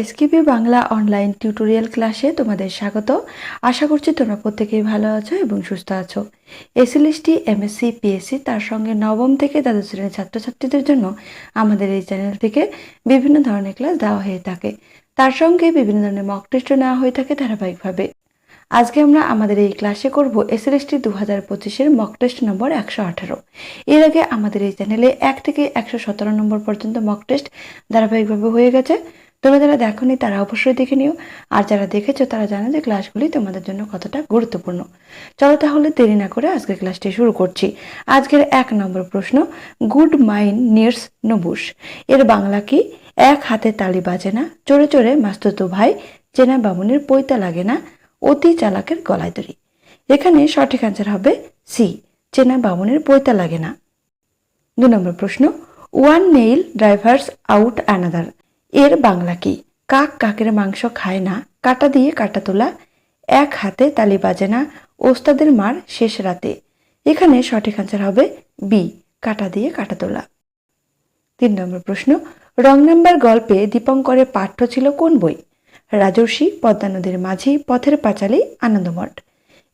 এসকিপি Bangla online tutorial ক্লাসে তোমাদের স্বাগত। আশা করছি তোমরা প্রত্যেকেই ভালো আছো এবং সুস্থ আছো। এসএলএসটি এমএসসি পিএসসি তার সঙ্গে নবম থেকে দ্বাদশ শ্রেণির ছাত্রছাত্রীদের জন্য আমাদের এই চ্যানেল থেকে বিভিন্ন ধরনের ক্লাস দেওয়া হয়ে থাকে। তার সঙ্গে বিভিন্ন ধরনের মক টেস্টও নেওয়া হয়ে থাকে ধারাবাহিকভাবে। আজকে আমরা আমাদের এই ক্লাসে করব এসএলএসটি দু হাজার পঁচিশের মক টেস্ট নম্বর একশো আঠারো। এর আগে আমাদের এই চ্যানেলে এক থেকে একশো সতেরো নম্বর পর্যন্ত মক টেস্ট ধারাবাহিকভাবে হয়ে গেছে। তোমরা যারা দেখোনি, তারা অবশ্যই দেখে নিও। আর যারা দেখেছ, তারা জানো যে ক্লাসগুলি তোমাদের জন্য কতটা গুরুত্বপূর্ণ। চলো তাহলে দেরি না করে আজকের ক্লাসটি শুরু করছি। আজকের এক নম্বর প্রশ্ন, গুড মাইন্ড নিয়ার্স নবুস। এর বাংলা কি? এক হাতে তালি বাজে না চড়ে চড়ে মাস্তুতো ভাই, চেনা বামুনের পৈতা লাগে না, অতি চালাকের গলায় দড়ি। এখানে সঠিক অ্যান্সার হবে সি, চেনা বামুনের পৈতা লাগে না। দু নম্বর প্রশ্ন one nail drivers out another এর বাংলা কি? কাক কাকের মাংস খায় না, কাটা দিয়ে কাটা তোলা, এক হাতে তালি বাজে না, ওস্তাদের মার শেষ রাতে। এখানে সঠিক অ্যান্সার হবে বি কাটা দিয়ে কাটা তোলা। তিন নম্বর প্রশ্ন, রং নাম্বার গল্পে দীপঙ্করের পাঠ্য ছিল কোন বই? রাজর্ষি, পদ্মা নদীর মাঝি, পথের পাঁচালী, আনন্দমঠ।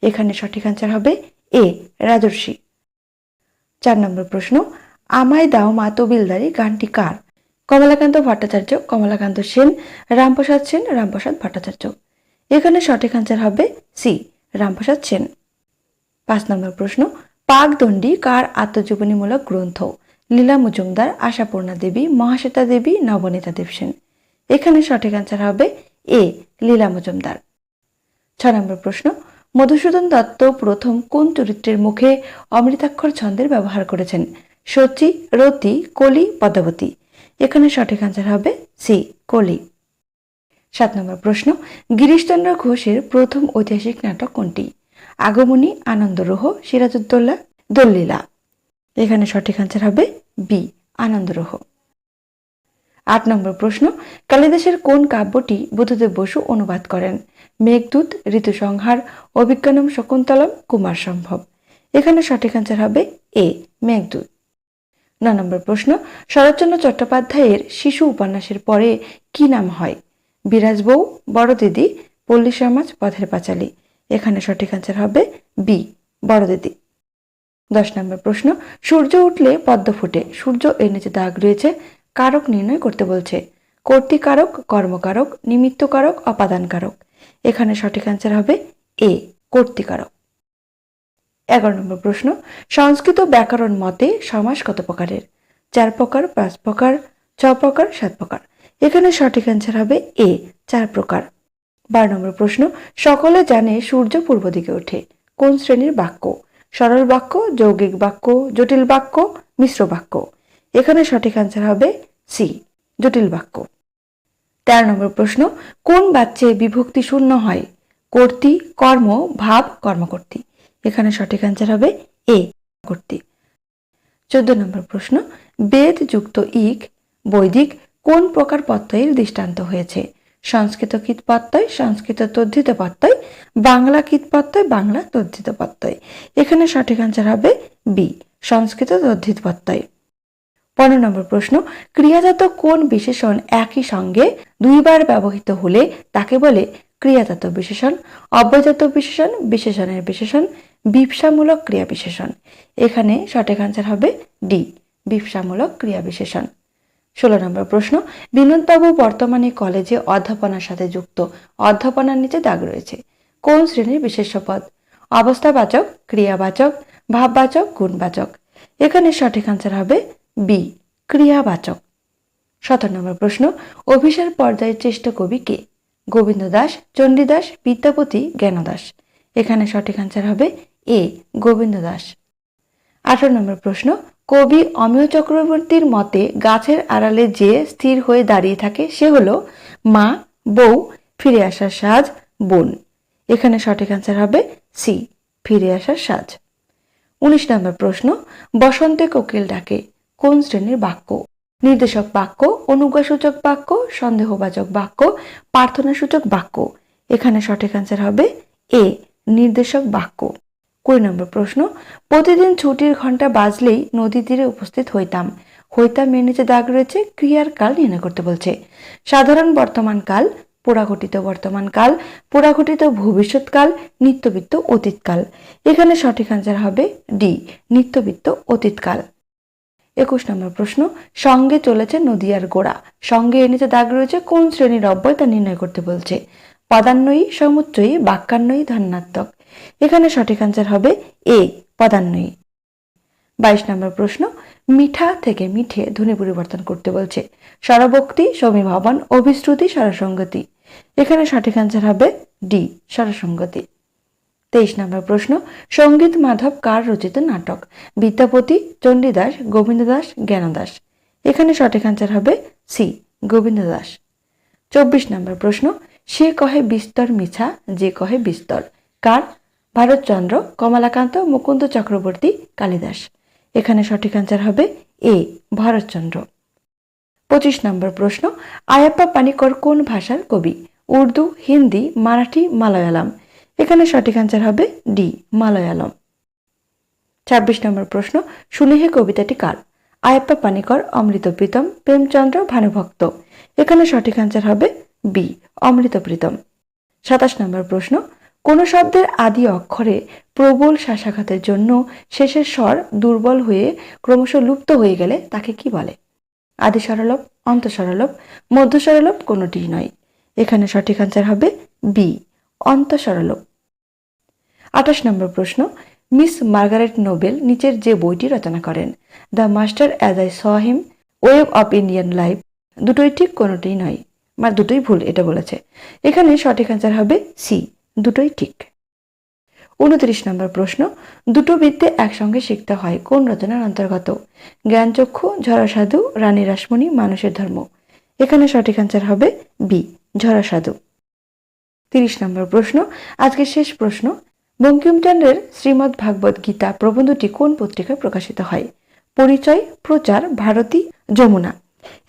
এখানে সঠিক অ্যান্সার হবে এ রাজর্ষি। চার নম্বর প্রশ্ন, আমায় দাও মা তবিলদারি গানটি কার? কমলাকান্ত ভট্টাচার্য, কমলাকান্ত সেন, রামপ্রসাদ সেন, রামপ্রসাদ ভট্টাচার্য। এখানে সঠিক অ্যান্সার হবে সি রামপ্রসাদ সেন। পাঁচ নম্বর প্রশ্ন, পাকদণ্ডী কার আত্মজীবনীমূলক গ্রন্থ? লীলা মজুমদার, আশাপূর্ণা দেবী, মহাশ্বেতা দেবী, নবনীতা দেবসেন এখানে সঠিক অ্যান্সার হবে এ লীলা মজুমদার। ছ নম্বর প্রশ্ন, মধুসূদন দত্ত প্রথম কোন চরিত্রের মুখে অমৃতাক্ষর ছন্দের ব্যবহার করেছেন? সচি, রতি, কলি, পদ্মাবতী। এখানে সঠিক অ্যান্সার হবে সি কলি। সাত নম্বর প্রশ্ন, গিরিশচন্দ্র ঘোষের প্রথম ঐতিহাসিক নাটক কোনটি? আগমনী, আনন্দরোহ, সিরাজউদ্দৌলা, দল্লীলা। এখানে সঠিক অ্যান্সার হবে বি আনন্দরোহ। আট নম্বর প্রশ্ন, কালিদাসের কোন কাব্যটি বুদ্ধদেব বসু অনুবাদ করেন? মেঘদূত, ঋতুসংহার অভিজ্ঞানম শকুন্তলম কুমার সম্ভব এখানে সঠিক অ্যান্সার হবে এ মেঘদূত। ন, নম্বর প্রশ্ন, শরৎচন্দ্র চট্টোপাধ্যায়ের শিশু উপন্যাসের পরে কি নাম হয়? বিরাজ বউ, বড় দিদি, পল্লী সমাজ, পথের পাঁচালী। এখানে সঠিক অ্যান্সার হবে বি বড় দিদি। দশ নম্বর প্রশ্ন, সূর্য উঠলে পদ্ম ফুটে। সূর্য এর নিচে দাগ রয়েছে, কারক নির্ণয় করতে বলছে। কর্তৃকারক কর্মকারক নিমিত্তকারক অপাদানকারক এখানে সঠিক অ্যান্সার হবে এ কর্তৃকারক এগারো নম্বর প্রশ্ন, সংস্কৃত ব্যাকরণ মতে সমাস কত প্রকারের? চার প্রকার, পাঁচ প্রকার, ছ প্রকার, সাত প্রকার। এখানে সঠিক অ্যান্সার হবে এ চার প্রকার। বারো নম্বর প্রশ্ন, সকলে জানে সূর্য পূর্ব দিকে ওঠে। কোন শ্রেণির বাক্য? সরল বাক্য, যৌগিক বাক্য, জটিল বাক্য, মিশ্র বাক্য। এখানে সঠিক অ্যান্সার হবে সি জটিল বাক্য। তেরো নম্বর প্রশ্ন, কোন বাচ্চে বিভক্তি শূন্য হয়? কর্তৃ, কর্ম, ভাব, কর্মকর্তী। এখানে সঠিক অ্যান্সার হবে এ কর্তৃ চোদ্দ নম্বর প্রশ্ন বেদ যুক্ত ইক বৈদিক কোন প্রকার প্রত্যয়ের দৃষ্টান্ত হয়েছে? সংস্কৃত কীট প্রত্যয় সংস্কৃত তদ্ধিত প্রত্যয় বাংলা কীট প্রত্যয় বাংলা তদ্ধিত প্রত্যয় এখানে সঠিক অ্যান্সার হবে বি সংস্কৃত তদ্ধিত প্রত্যয় পনেরো নম্বর প্রশ্ন, ক্রিয়াজাত কোন বিশেষণ একই সঙ্গে দুইবার ব্যবহৃত হলে তাকে বলে ক্রিয়াজাত বিশেষণ, অব্যজাত বিশেষণ, বিশেষণের বিশেষণ বিপসামূলক ক্রিয়া বিশেষণ। এখানে সঠিক অ্যান্সার হবে ডি বিপসামূলক ক্রিয়া বিশেষণ। ষোলো নম্বর প্রশ্ন, বিনোদবাবু বর্তমানে কলেজে অধ্যাপনার সাথে যুক্ত। অধ্যাপনার নিচে দাগ রয়েছে। কোন শ্রেণির বিশেষ্য পদ? অবস্থাবাচক, ক্রিয়াবাচক, ভাববাচক, গুণবাচক। এখানে সঠিক অ্যান্সার হবে বি ক্রিয়াবাচক। সতেরো নম্বর প্রশ্ন, অভিসার পর্যায়ের চেষ্ট কবি কে? গোবিন্দ দাস, চণ্ডীদাস, বিদ্যাপতি, জ্ঞানদাস। এখানে সঠিক অ্যান্সার হবে এ গোবিন্দ দাস। আঠারো নম্বর প্রশ্ন, কবি অমিয় চক্রবর্তীর মতে গাছের আড়ালে যে স্থির হয়ে দাঁড়িয়ে থাকে সে হলো মা, বউ, ফিরে আসার সাজ, বোন। এখানে সঠিক অ্যান্সার হবে সি, ফিরে আসার সাজ। উনিশ নম্বর প্রশ্ন, বসন্তে কোকিল ডাকে, কোন শ্রেণির বাক্য? নির্দেশক বাক্য, অনুজ্ঞাসূচক বাক্য, সন্দেহবাচক বাক্য, প্রার্থনাসূচক বাক্য। এখানে সঠিক অ্যান্সার হবে এ, নির্দেশক বাক্য। কুড়ি নম্বর প্রশ্ন, প্রতিদিন ছুটির ঘণ্টা বাজলেই নদী তীরে উপস্থিত হইতাম। হইতাম মেয়ে নিচে দাগ রয়েছে ক্রিয়ার কাল নির্ণয় করতে বলছে। সাধারণ বর্তমান কাল, পুরাঘটিত বর্তমান কাল, পুরাঘটিত ভবিষ্যৎকাল, নিত্যবিত্ত অতীতকাল। এখানে সঠিক আনসার হবে ডি, নিত্যবিত্ত অতীতকাল। একুশ নম্বর প্রশ্ন, সঙ্গে চলেছে নদিয়ার গোড়া। সঙ্গে এনেছে দাগ রয়েছে, কোন শ্রেণির অব্যয় তা নির্ণয় করতে বলছে। পদান্বয়ী সমুচ্চয়ী বাক্যান্বয়ী ধন্যাত্মক এখানে সঠিক আনসার হবে এ পদান্বয়ী বাইশ নম্বর প্রশ্ন, মিঠা থেকে মিঠে ধ্বনি পরিবর্তন করতে বলছে। স্বরভক্তি, সমীভাবন, অভিশ্রুতি, স্বরসঙ্গতি। এখানে সঠিক আনসার হবে ডি স্বরসঙ্গতি। তেইশ নম্বর প্রশ্ন, সংগীত মাধব কার রচিত নাটক? বিদ্যাপতি, চণ্ডীদাস, গোবিন্দদাস, জ্ঞানদাস। এখানে সঠিক আনসার হবে সি গোবিন্দদাস। চব্বিশ নম্বর প্রশ্ন সে কহে বিস্তর মিছা, যে কহে বিস্তর। কার? ভারতচন্দ্র, কমলাকান্ত, মুকুন্দ চক্রবর্তী, কালিদাস। এখানে সঠিক আনসার হবে এ, ভারতচন্দ্র। পঁচিশ নম্বর প্রশ্ন, আয়াপ্পা পানিকর কোন ভাষার কবি? উর্দু, হিন্দি, মারাঠি, মালয়ালম। এখানে সঠিক আনসার হবে ডি, মালয়ালম। ছাব্বিশ নম্বর প্রশ্ন সুনেহে কবিতাটি কার? আয়াপ্পা পানিকর, অমৃত প্রীতম, প্রেমচন্দ্র, ভানুভক্ত। এখানে সঠিক আনসার হবে বি অমৃত প্রীতম সাতাশ নম্বর প্রশ্ন, কোন শব্দের আদি অক্ষরে প্রবল শ্বাসাঘাতের জন্য শেষের স্বর দুর্বল হয়ে ক্রমশ লুপ্ত হয়ে গেলে তাকে কি বলে? আদি সরলভ অন্ত সরলভ মধ্য সরলভ কোনোটিই নয়। এখানে সঠিক আনসার হবে বি অন্ত সরলভ আঠাশ নম্বর প্রশ্ন, মিস মার্গারেট নোবেল নিচের যে বইটি রচনা করেন, the master as I saw him, web of Indian life, দুটোই ঠিক কোনোটিই নয়। মানে দুটোই ভুল এটা বলেছে। এখানে সঠিক আনসার হবে সি দুটোই ঠিক। উনত্রিশ নম্বর প্রশ্ন, দুটো বিদ্যে একসঙ্গে শিখতে হয় কোন রচনার অন্তর্গত? জ্ঞানচক্ষু, ঝরাসাধু, রানী রাসমণি, মানুষের ধর্ম। এখানে সঠিক আনসার হবে বি ঝরাসাধু। তিরিশ নম্বর প্রশ্ন, আজকের শেষ প্রশ্ন, বঙ্কিমচন্দ্রের শ্রীমদ্ ভাগবত গীতা প্রবন্ধটি কোন পত্রিকায় প্রকাশিত হয়? পরিচয়, প্রচার, ভারতী, যমুনা।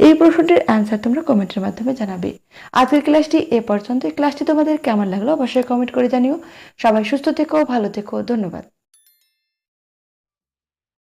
এই প্রশ্নটির অ্যান্সার তোমরা কমেন্টের মাধ্যমে জানাবে। আজকের ক্লাসটি এ পর্যন্ত ক্লাসটি তোমাদের কেমন লাগল অবশ্যই কমেন্ট করে জানিও। সবাই সুস্থ থেকো, ভালো থেকো, ধন্যবাদ।